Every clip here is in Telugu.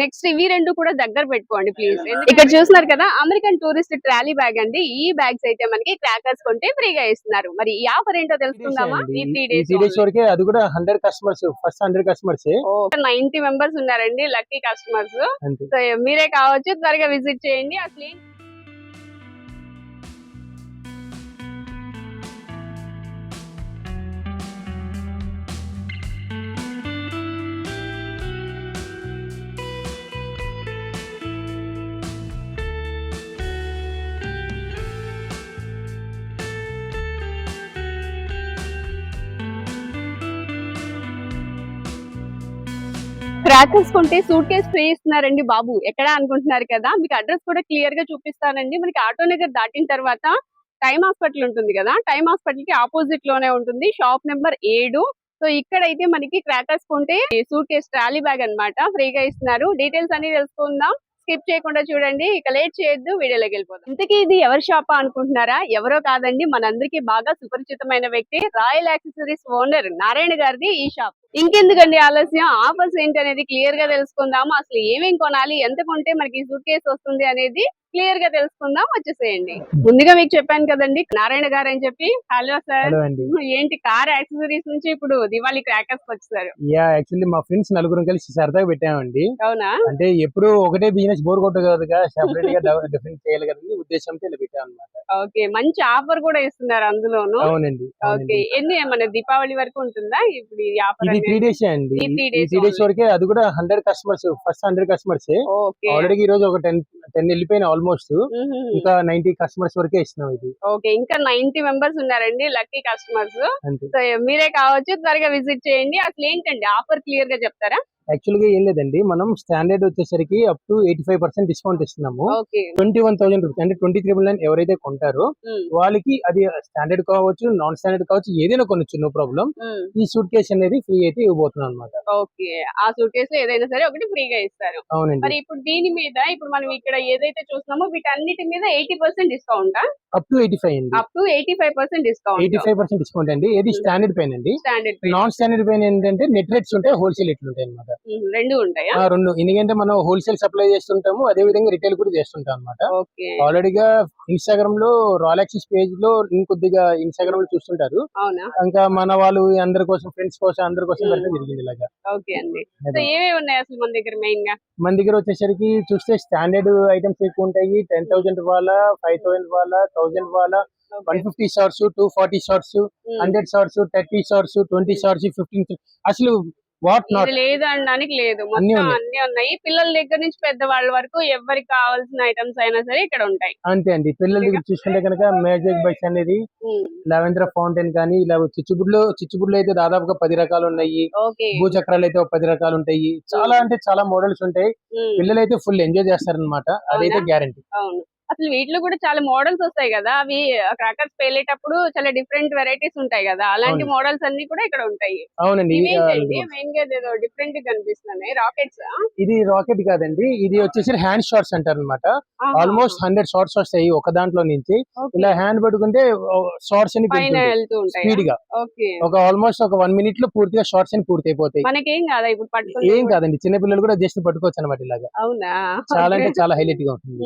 నెక్స్ట్ ఇవి రెండు కూడా దగ్గర పెట్టుకోండి ప్లీజ్ ఇక్కడ చూస్తున్నారు కదా అమెరికన్ టూరిస్ట్ ట్రాలీ బ్యాగ్ అండి. ఈ బ్యాగ్స్ అయితే మనకి క్రాకర్స్ కొంటే ఫ్రీగా ఇస్తున్నారు. మరి ఈ ఆఫర్ ఏంటో తెలుసుకుందామా ఈ త్రీ త్రీ డేస్ వరకే అది కూడా hundred customers first hundred customers ninety members ఉన్నారండి లక్కీ కస్టమర్స్ మీరే కావచ్చు త్వరగా విజిట్ చేయండి. అసలు ఏం- సూట్ కేస్ ఫ్రీ ఇస్తున్నారండి బాబు. ఎక్కడ అనుకుంటున్నారు కదా? మీకు అడ్రస్ కూడా క్లియర్గా చూపిస్తానండి. మనకి ఆటో నగర్ దాటిన తర్వాత టైమ్ హాస్పిటల్ ఉంటుంది కదా? టైమ్ హాస్పిటల్కి ఆపోజిట్లోనే ఉంటుంది. షాప్ నెంబర్ ఏడు. సో ఇక్కడైతే మనకి క్రాకర్స్ కొంటే సూట్ కేస్ ట్రాలీ బ్యాగ్ అన్నమాట. ఫ్రీగా ఇస్తున్నారు. డీటెయిల్స్ అన్ని తెలుసుకుందాం. స్కిప్ చేయకుండా చూడండి. ఇక లేట్ చేయొద్దు. వీడియోలోకి వెళ్ళిపోతాం ఇంతకీ ఇది ఎవరి షాపా అనుకుంటున్నారా? ఎవరో కాదండి. మనందరికీ బాగా సుపరిచితమైన వ్యక్తి. రాయల్ యాక్సెసరీస్ ఓనర్ నారాయణ గారిది ఈ షాప్ ఇంకెందుకండి ఆలస్యం? ఆఫర్స్ ఏంటి అనేది క్లియర్గా తెలుసుకుందాము. అసలు ఏమేం కొనాలి? ఎంత కొంటే మనకి సూట్ కేసు వస్తుంది అనేది క్లియర్గా తెలుసుకుందాం. వచ్చేసేయండి. ముందుగా మీకు చెప్పాను కదండి నారాయణ గారు అని చెప్పి. Hello sir. ఏంటి కార్ యాక్సెసరీస్ నుంచి ఇప్పుడు దివాళీ క్రాకర్స్ వచ్చేసారు. యా యాక్చువల్లీ మా ఫ్రెండ్స్ నలుగురు కలిసి సరదాగా పెట్టామండి. అవునా? అంటే ఎప్పుడు ఒకటే బిజినెస్ బోర్ కొట్టు కదా సెపరేట్గా డిఫరెంట్ చేయాలి కదండి ఉద్దేశంతో ఇలా పెట్టాం అనమాట ఓకే మంచి ఆఫర్ కూడా ఇస్తున్నారు అందులోను. అవునండి ఓకే ఎన్ని మన దీపావళి వరకు ఉంటుందా? ఇప్పుడు ఈ ఆఫర్ త్రీ డేస్ అండి. Three days. వరకే అది కూడా hundred customers first hundred customers already ఈ రోజు ఒక టెన్ టెన్ వెళ్ళిపోయిన ఆల్మోస్ట్. ఇంకా నైన్టీ కస్టమర్స్ వరకే ఇస్తున్నాం ఇది. ఓకే ఇంకా నైన్టీ మెంబర్స్ ఉన్నారండి లక్కీ కస్టమర్స్. సో మీరే కావచ్చు త్వరగా విజిట్ చేయండి. అసలు ఏంటండి ఆఫర్ క్లియర్గా చెప్తారా? యాక్చువల్గా ఏం లేదండి మనం స్టాండర్డ్ వచ్చేసరికి up to eighty five percent discount ఇస్తున్నాము. Okay. Twenty one thousand rupees అంటే ట్వంటీ త్రిబుల్ నైన్ ఎవరైతే కొంటారో వాళ్ళకి అది స్టాండర్డ్ కావచ్చు నాన్ స్టాండర్డ్ కావచ్చు ఏదైనా కొనొచ్చు నో ప్రాబ్లం. ఈ సూట్ కేస్ అనేది ఫ్రీ అయితే ఇవ్వబోతున్నాం అనమాట ఓకే ఆ సూట్ కేసు ఏదైనా సరే ఒకటి ఫ్రీగా ఇస్తారు. మరి అవునండి ఇప్పుడు దీని మీద ఇప్పుడు మనం ఇక్కడ ఏదైతే చూస్తున్నామో వీటన్నిటి మీద eighty percent discount? Up to eighty five అండి. Up to eighty five percent eighty discount five percent discount అండి. ఏది Hmm. స్టాండర్డ్ పైన అండి. స్టాండర్డ్ నాన్ స్టాండర్డ్ పైన ఏంటంటే నెట్ రేట్స్ ఉంటాయి హోల్సేల్ రేట్లు ఉంటాయి అనమాట రెండు ఉంటాయా? రెండు. ఎందుకంటే మనం హోల్సేల్ సప్లై చేస్తుంటాము అదే విధంగా రిటైల్ కూడా చేస్తుంటాం అనమాట ఓకే. ఆల్రెడీగా ఇన్స్టాగ్రామ్లో రాయల్ పేజ్లో ఇంకొద్దిగా ఇన్స్టాగ్రామ్లో చూస్తుంటారు. అవునా? ఇంకా మన వాళ్ళు అందరి కోసం ఫ్రెండ్స్ కోసం అందరి కోసం Hmm. జరిగింది ఇలాగా. ఓకే అండి. సో. ఏమేమి ఉన్నాయి అసలు మన దగ్గర మెయిన్గా? మన దగ్గర వచ్చేసరికి చూస్తే స్టాండర్డ్ ఐటమ్స్ ఎక్కువ ఉంటాయి టెన్ థౌసండ్ వాళ్ళ ఫైవ్ థౌసండ్ వాళ్ళ థౌసండ్ వాళ్ళ one fifty shots two forty shots. Hundred shots thirty shots twenty shots fifteen అసలు వాట్ లేదు అనడానికి లేదు. మొత్తం. అన్ని ఉన్నాయి. పిల్లల దగ్గర నుంచి పెద్దవాళ్ళ వరకు ఎవరికి కావాల్సిన ఐటమ్స్ అయినా సరే ఇక్కడ ఉంటాయి. అంతే అండి. పిల్లల దగ్గర చూసుకుంటే కనుక మ్యాజిక్ బైక్స్ అనేది లెవెంద్ర ఫౌంటైన్ కానీ ఇలా చిచ్చుబుడ్లో చిచ్చుబుడ్లో అయితే దాదాపుగా పది రకాలు ఉన్నాయి. భూచక్రాలు అయితే పది రకాలు ఉంటాయి. చాలా అంటే చాలా మోడల్స్ ఉంటాయి. పిల్లలు అయితే ఫుల్ ఎంజాయ్ చేస్తారనమాట అదైతే? గ్యారంటీ. అసలు వీటిలో కూడా చాలా మోడల్స్ వస్తాయి కదా. అవి క్రాకర్స్ పేలేటప్పుడు చాలా డిఫరెంట్ వెరైటీస్ ఉంటాయి కదా. అలాంటి. మోడల్స్ అన్ని కూడా ఇక్కడ ఉంటాయి. అవునండి మెయిన్గా ఏదో డిఫరెంట్గా కనిపిస్తున్నాయి. రాకెట్స్ ఇది రాకెట్ కాదండి. ఇది వచ్చేసి హ్యాండ్ షాట్స్ అంటారు అనమాట ఆల్మోస్ట్ హండ్రెడ్ షార్ట్స్ వస్తాయి ఒక దాంట్లో నుంచి ఇలా హ్యాండ్ పట్టుకుంటే షార్ట్స్ అని స్పీడ్గా ఒక ఆల్మోస్ట్ ఒక వన్ మినిట్లో పూర్తిగా షార్ట్స్ అని పూర్తి అయిపోతాయి మనకేం కాదా ఇప్పుడు పట్టుకుని ఏం కాదండి. చిన్న పిల్లలు కూడా జస్ట్ పట్టుకోవచ్చు అనమాట ఇలాగా. అవునా? చాలా అంటే చాలా హైలైట్గా ఉంటుంది.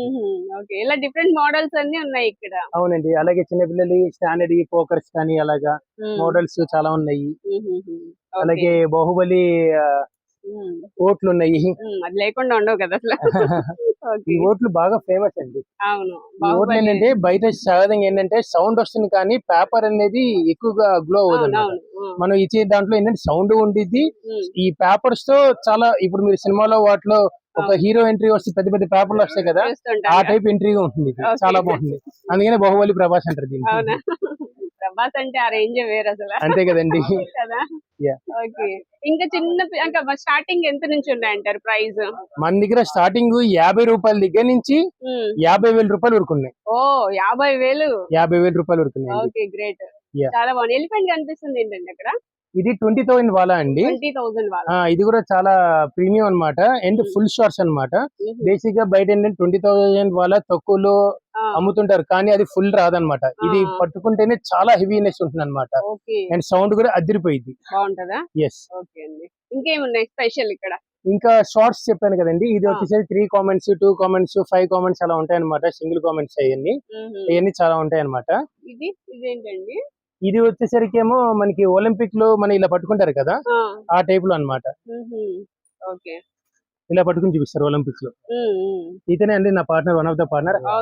డిఫరెంట్ మోడల్స్ అన్ని ఉన్నాయి ఇక్కడ. అవునండి. అలాగే చిన్న పిల్లలు స్టాండర్డ్ పోకర్స్ కానీ అలాగా మోడల్స్ చాలా ఉన్నాయి. అలాగే బాహుబలి ఓట్లు ఉన్నాయి అది లేకుండా ఉండవు కదా అసలు. ఈ ఓట్లు బాగా ఫేమస్ అండి. అవును. ఓట్లు. ఏంటంటే బయట సహజంగా ఏంటంటే సౌండ్ వస్తుంది కానీ పేపర్ అనేది ఎక్కువగా గ్లో అవుతుంది మనం ఇచ్చే దాంట్లో ఏంటంటే సౌండ్ ఉండిద్ది. ఈ పేపర్స్తో చాలా ఇప్పుడు మీరు సినిమాలో వాటిలో ఒక హీరో ఎంట్రీ వస్తే పెద్ద పెద్ద పేపర్లు వస్తాయి కదా ఆ. టైప్ ఎంట్రీగా ఉంటుంది. చాలా బాగుంటుంది. అందుకనే బాహుబలి ప్రభాస్ అంటారు దీన్ని. ప్రభాస్ అంటే ఆ రేంజ్ వేరు అసలు. అంతే కదండి. ఓకే. ఇంకా చిన్న ఇంకా స్టార్టింగ్ ఎంత నుంచి ఉన్నాయంటారు ప్రైస్? మన దగ్గర స్టార్టింగ్ యాభై రూపాయల దగ్గర నుంచి యాభై వేల రూపాయలు వరకు ఉన్నాయి. ఓ యాభై వేలు? యాభై వేల రూపాయలు వరకు ఉన్నాయి ఓకే గ్రేట్. చాలా బాగుంది. ఎలిఫెంట్ కనిపిస్తుంది ఏంటండి అక్కడ? ఇది ట్వంటీ థౌసండ్ వాలా అండి. ఇది కూడా చాలా ప్రీమియం అన్నమాట. అండ్ ఫుల్ షార్ట్స్ అన్నమాట. బేసిక్గా బయట ఏంటంటే ట్వంటీ థౌసండ్ వాళ్ళ తక్కువలో అమ్ముతుంటారు. కానీ అది ఫుల్ రాదన్నమాట ఇది. పట్టుకుంటేనే చాలా హెవీనెస్ ఉంటుంది అనమాట అండ్ సౌండ్ కూడా అదిరిపోయింది ఎస్ ఇంకేమున్నాయి స్పెషల్ ఇక్కడ? ఇంకా షార్ట్స్ చెప్పాను కదండి. ఇది ఆ. వచ్చేసరికి three comets two comets five comets అలా ఉంటాయి అనమాట సింగిల్ కామెంట్స్ అవన్నీ. అవన్నీ చాలా ఉంటాయి అనమాట ఇది? ఇదేంటండి? ఇది వచ్చేసరికి ఏమో మనకి ఒలింపిక్లో మనం ఇలా పట్టుకుంటారు కదా? ఆ, టైప్లో. ఓకే. ఇలా పట్టుకుని చూపిస్తారు ఒలింపిక్స్లో. ఇతనే అండి నా partner one of the partner అండి.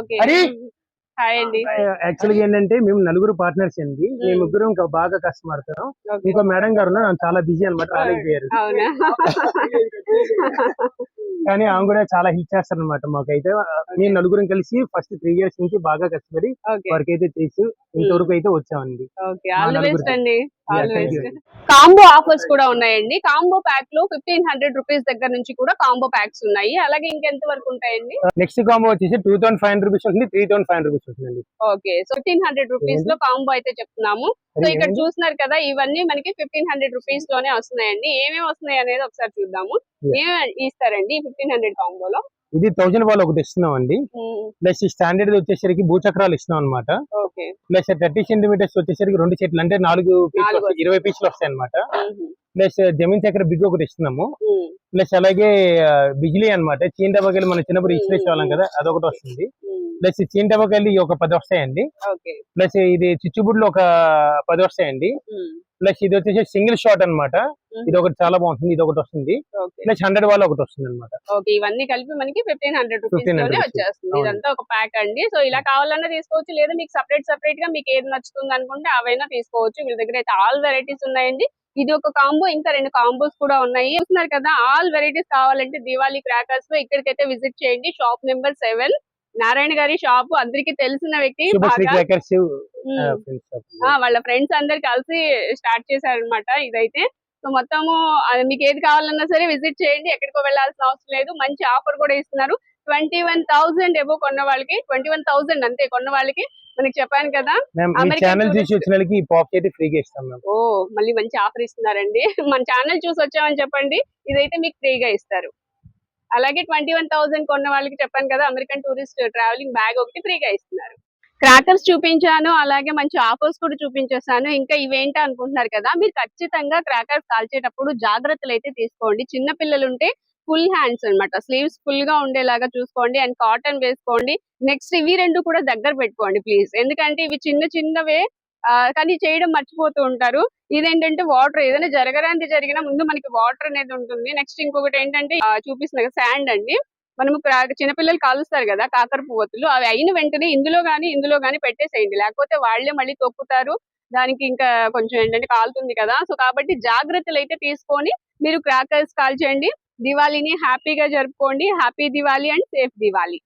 యాక్చువల్గా ఏంటంటే మేము నలుగురు పార్ట్నర్స్ అండి. మేము ముగ్గురం ఇంకా బాగా కష్టపడతాం. ఇంకో మేడం గారు ఉన్నారు, చాలా బిజీ అనమాట రాలేకపోయారు కానీ ఆమె కూడా చాలా హెల్ప్ చేస్తారు అనమాట మాకైతే. మేము నలుగురం కలిసి ఫస్ట్ త్రీ ఇయర్స్ నుంచి బాగా కష్టపడి ఓకే వర్క్ అయితే చేసి ఇంతవరకు అయితే వచ్చామండి. కాంబో ఆఫర్స్ కూడా ఉన్నాయండి. కాంబో ప్యాక్లో ఫిఫ్టీన్ హండ్రెడ్ రూపీస్ దగ్గర నుంచి కూడా కాంబో ప్యాక్స్ ఉన్నాయి. అలాగే ఇంకెంత వరకు ఉంటాయండి? నెక్స్ట్ కాంబో వచ్చేసి two thousand five hundred rupees వస్తుంది three thousand five hundred rupees వస్తుందండి. ఓకే సో ఫిఫ్టీన్ హండ్రెడ్ రూపీస్లో కాంబో అయితే చెప్తున్నాము. సో ఇక్కడ? చూస్తున్నారు కదా ఇవన్నీ మనకి ఫిఫ్టీన్ హండ్రెడ్ రూపీస్లోనే వస్తున్నాయండి. ఏమేమి వస్తున్నాయి అనేది ఒకసారి చూద్దాము. ఏమేమి ఇస్తారండి ఫిఫ్టీన్ హండ్రెడ్ కాంబోలో ఇది థౌసండ్ వాళ్ళు ఒకటి ఇస్తున్నాం అండి ప్లస్ స్టాండర్డ్ వచ్చేసరికి భూచక్రాలు ఇస్తున్నాం అనమాట ప్లస్ థర్టీ సెంటీమీటర్స్ వచ్చేసరికి రెండు చెట్లు అంటే నాలుగు ఇరవై పీసులు వస్తాయి అనమాట ప్లస్ జమీన్ చక్ర బిగ్ ఒకటి ఇస్తున్నాము. ప్లస్ అలాగే బిజిలీ అనమాట చీన్ డబ్బాకెళ్ళి మనం చిన్నప్పుడు ఇస్త్రీ వాళ్ళం కదా అదొకటి వస్తుంది. ప్లస్ చీన్ డబ్బాకెళ్ళి ఒక పది వస్తాయండి. ప్లస్ ఇది చిచ్చుబుడ్లు ఒక పది వస్తాయండి. ప్లస్ ఇది వచ్చేసి సింగిల్ షాట్ అన్నమాట. ఇది ఒకటి చాలా బాగుంటుంది. ఇది ఒకటి వస్తుంది. ప్లస్ హండ్రెడ్ వాళ్ళు ఒకటి వస్తుంది అనమాట ఓకే ఇవన్నీ కలిపి మనకి ఫిఫ్టీన్ హండ్రెడ్ రూపీస్ 1500 లోనే rupees. వచ్చేస్తుంది. ఇదంతా ఒక ప్యాక్ అండి. సో ఇలా కావాలన్నా తీసుకోవచ్చు లేదా మీకు సపరేట్ సపరేట్గా మీకు ఏది నచ్చుతుంది అనుకుంటే అవైనా తీసుకోవచ్చు. వీళ్ళ దగ్గర అయితే ఆల్ వెరైటీస్ ఉన్నాయండి. ఇది ఒక కాంబో ఇంకా రెండు కాంబోస్ కూడా ఉన్నాయి. చూస్తున్నారు కదా ఆల్ వెరైటీస్ కావాలంటే దివాళీ క్రాకర్స్లో ఇక్కడికైతే విజిట్ చేయండి. షాప్ నెంబర్ సెవెన్ నారాయణ గారి షాప్ అందరికి తెలిసిన వ్యక్తి వాళ్ళ ఫ్రెండ్స్ అందరు కలిసి స్టార్ట్ చేశారనమాట ఇదైతే. సో మొత్తము మీకు ఏది కావాలన్నా సరే విజిట్ చేయండి ఎక్కడికో వెళ్ళాల్సిన అవసరం లేదు. మంచి ఆఫర్ కూడా ఇస్తున్నారు. ట్వంటీ వన్ థౌసండ్ ఏవో కొన్న వాళ్ళకి ట్వంటీ వన్ థౌసండ్ అంతే కొన్న వాళ్ళకి మనకి చెప్పాను కదా. ఛానల్ చూసి. వచ్చిన వాళ్ళకి ఈ పాప్ అయితే ఫ్రీగా ఇస్తాం ఓ మళ్ళీ మంచి ఆఫర్ ఇస్తున్నారండి. మన ఛానల్ చూసి వచ్చామని చెప్పండి. ఇదైతే మీకు ఫ్రీగా ఇస్తారు. అలాగే ట్వంటీ వన్ థౌసండ్ కొన్న వాళ్ళకి చెప్పాను కదా అమెరికన్ టూరిస్ట్ ట్రావెలింగ్ బ్యాగ్ ఒకటి ఫ్రీగా ఇస్తున్నారు. క్రాకర్స్ చూపించాను అలాగే మంచి ఆఫర్స్ కూడా చూపించేసాను ఇంకా ఇవేంటి అనుకుంటున్నారు కదా మీరు ఖచ్చితంగా క్రాకర్స్ కాల్చేటప్పుడు జాగ్రత్తలు అయితే తీసుకోండి. చిన్న పిల్లలు ఉంటే ఫుల్ హ్యాండ్స్ అన్నమాట. స్లీవ్స్ ఫుల్గా ఉండేలాగా చూసుకోండి అండ్ కాటన్ వేసుకోండి. నెక్స్ట్ ఇవి రెండు కూడా దగ్గర పెట్టుకోండి ప్లీజ్ ఎందుకంటే ఇవి చిన్న చిన్నవే కానీ చేయడం మర్చిపోతూ ఉంటారు. ఇదేంటంటే వాటర్ ఏదైనా జరగడానికి జరిగినా ముందు మనకి వాటర్ అనేది ఉంటుంది. నెక్స్ట్ ఇంకొకటి ఏంటంటే ఆ, చూపిస్తున్న శాండ్ అండి. మనము క్రా- చిన్నపిల్లలు కాలుస్తారు కదా కాకర పువ్వతులు అవి అయిన వెంటనే ఇందులో గానీ ఇందులో గానీ పెట్టేసేయండి. లేకపోతే వాళ్ళే మళ్ళీ తొక్కుతారు. దానికి ఇంకా కొంచెం ఏంటంటే కాలుతుంది కదా. సో కాబట్టి జాగ్రత్తలు అయితే తీసుకొని మీరు క్రాకర్స్ కాల్చేయండి. దివాళీని హ్యాపీగా జరుపుకోండి. Happy Diwali and safe Diwali.